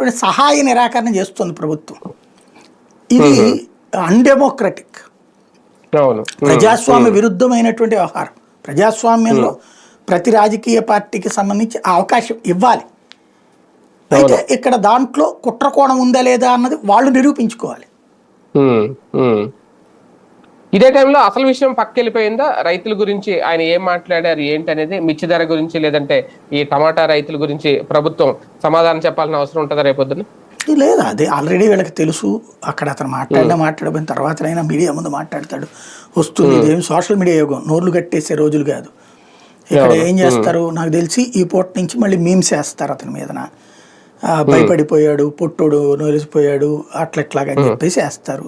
రకమైనటువంటి సహాయ నిరాకరణ చేస్తుంది ప్రభుత్వం. ఇది అన్డెమోక్రటిక్ ప్రజాస్వామ్య విరుద్ధమైనటువంటి వ్యవహారం. ప్రజాస్వామ్యంలో ప్రతి రాజకీయ పార్టీకి సంబంధించి ఆ అవకాశం ఇవ్వాలి. అయితే ఇక్కడ దాంట్లో కుట్రకోణం ఉందా లేదా అన్నది వాళ్ళు నిరూపించుకోవాలి. ఇదే టైంలో అసలు విషయం పక్కెళ్ళిపోయిందా? రైతుల గురించి ఆయన ఏం మాట్లాడారు? ఏంటి అనేది మిర్చి ధర గురించి లేదంటే ఈ టమాటా రైతుల గురించి ప్రభుత్వం సమాధానం చెప్పాల్సిన అవసరం ఉంటుందా రేపొద్దున లేదు అదే ఆల్రెడీ వీళ్ళకి తెలుసు. అక్కడ అతను మాట్లాడినా మాట్లాడబోయిన తర్వాతనైనా మీడియా ముందు మాట్లాడతాడు. వస్తుంది ఇదేం సోషల్ మీడియా యుగం. నోర్లు కట్టేసే రోజులు కాదు. ఇక్కడ ఏం చేస్తారు? నాకు తెలిసి ఈ పూట నుంచి మళ్ళీ మీమ్స్ వేస్తారు అతని మీదన. భయపడిపోయాడు పొట్టోడు నొలిసిపోయాడు అట్లా ఇట్లాగా అని చెప్పేసి వేస్తారు.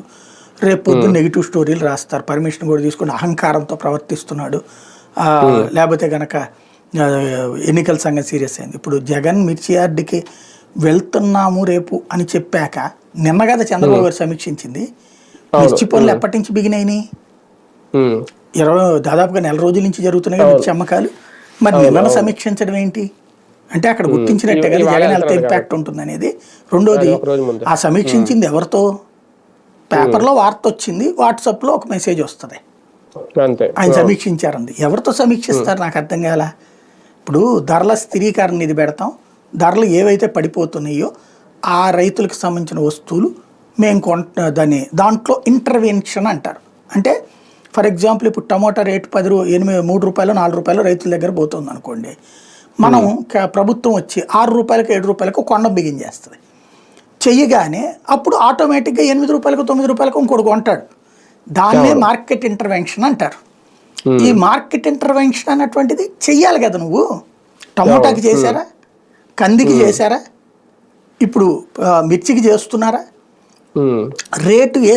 రేపు నెగిటివ్ స్టోరీలు రాస్తారు. పర్మిషన్ కూడా తీసుకుని అహంకారంతో ప్రవర్తిస్తున్నాడు. లేకపోతే గనక ఎన్నికల సంఘం సీరియస్ అయింది. ఇప్పుడు జగన్ మిర్చి యార్డ్కి వెళ్తున్నాము రేపు అని చెప్పాక నిన్న కదా చంద్రబాబు గారు సమీక్షించింది. మిర్చి పనులు ఎప్పటి నుంచి బిగినాయినాయి ఉమ్, ఇరవై దాదాపుగా నెల రోజుల నుంచి జరుగుతున్నాయి మిర్చి అమ్మకాలు. మరి నిన్న సమీక్షించడం ఏంటి? అంటే అక్కడ గుర్తించినట్టే కదా జగన్ వెళ్తే ఇంపాక్ట్ ఉంటుంది అనేది రెండోది ఆ సమీక్షించింది ఎవరితో? పేపర్లో వార్త వచ్చింది వాట్సాప్లో ఒక మెసేజ్ వస్తుంది. అంతే. ఆయన సమీక్షించారంది. ఎవరితో సమీక్షిస్తారు? నాకు అర్థం కాల? ఇప్పుడు ధరల స్థిరీకరణ ఇది పెడతాం. ధరలు ఏవైతే పడిపోతున్నాయో ఆ రైతులకు సంబంధించిన వస్తువులు మేము కొంట దాన్ని దాంట్లో ఇంటర్వెన్షన్ అంటారు. అంటే ఫర్ ఎగ్జాంపుల్ ఇప్పుడు టమోటా రేటు పది రూ ఎనిమిది మూడు రూపాయలు నాలుగు రూపాయలు రైతుల దగ్గర పోతుంది అనుకోండి మనం ప్రభుత్వం వచ్చి ఆరు రూపాయలకు ఏడు రూపాయలకు కొండ బిగించేస్తుంది చెయ్యగానే అప్పుడు ఆటోమేటిక్గా ఎనిమిది రూపాయలకు తొమ్మిది రూపాయలకు ఇంకోటి కొంటాడు దాన్నే మార్కెట్ ఇంటర్వెన్షన్ అంటారు. ఈ మార్కెట్ ఇంటర్వెన్షన్ అన్నటువంటిది చెయ్యాలి కదా నువ్వు? టమోటాకి చేశారా? కందికి చేశారా? ఇప్పుడు మిర్చికి చేస్తున్నారా. రేటు ఏ